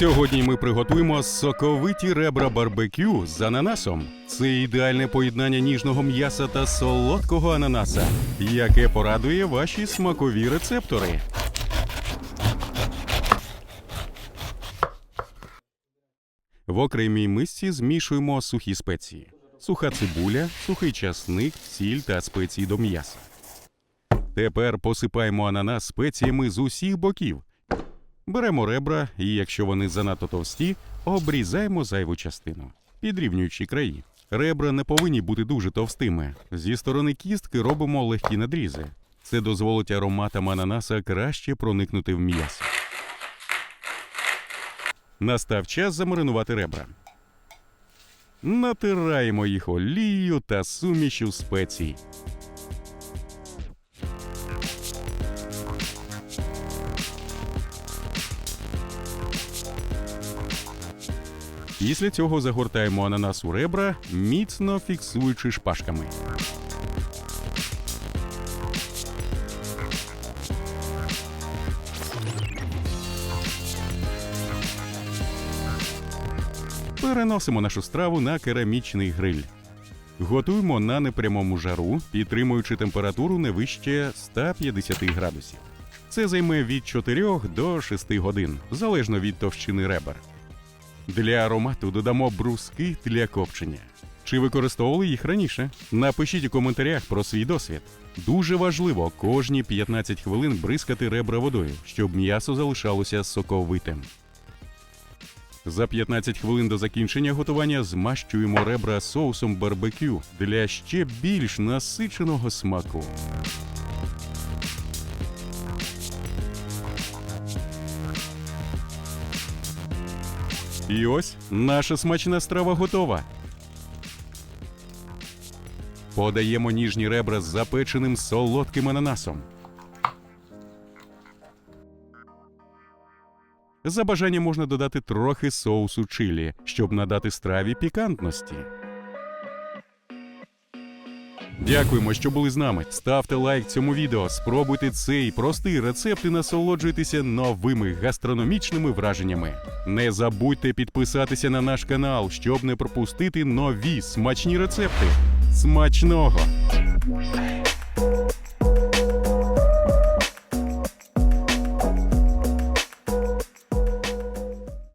Сьогодні ми приготуємо соковиті ребра барбекю з ананасом. Це ідеальне поєднання ніжного м'яса та солодкого ананаса, яке порадує ваші смакові рецептори. В окремій мисці змішуємо сухі спеції: суха цибуля, сухий часник, сіль та спеції до м'яса. Тепер посипаємо ананас спеціями з усіх боків. Беремо ребра і, якщо вони занадто товсті, обрізаємо зайву частину, підрівнюючи краї. Ребра не повинні бути дуже товстими. Зі сторони кістки робимо легкі надрізи. Це дозволить ароматам ананаса краще проникнути в м'ясо. Настав час замаринувати ребра. Натираємо їх олією та сумішю спецій. Після цього загортаємо ананас у ребра, міцно фіксуючи шпажками. Переносимо нашу страву на керамічний гриль. Готуємо на непрямому жару, підтримуючи температуру не вище 150 градусів. Це займе від 4 до 6 годин, залежно від товщини ребер. Для аромату додамо бруски для копчення. Чи використовували їх раніше? Напишіть у коментарях про свій досвід. Дуже важливо кожні 15 хвилин бризкати ребра водою, щоб м'ясо залишалося соковитим. За 15 хвилин до закінчення готування змащуємо ребра соусом барбекю для ще більш насиченого смаку. І ось наша смачна страва готова. Подаємо ніжні ребра з запеченим солодким ананасом. За бажанням можна додати трохи соусу чилі, щоб надати страві пікантності. Дякуємо, що були з нами. Ставте лайк цьому відео, спробуйте цей простий рецепт і насолоджуйтеся новими гастрономічними враженнями. Не забудьте підписатися на наш канал, щоб не пропустити нові смачні рецепти. Смачного!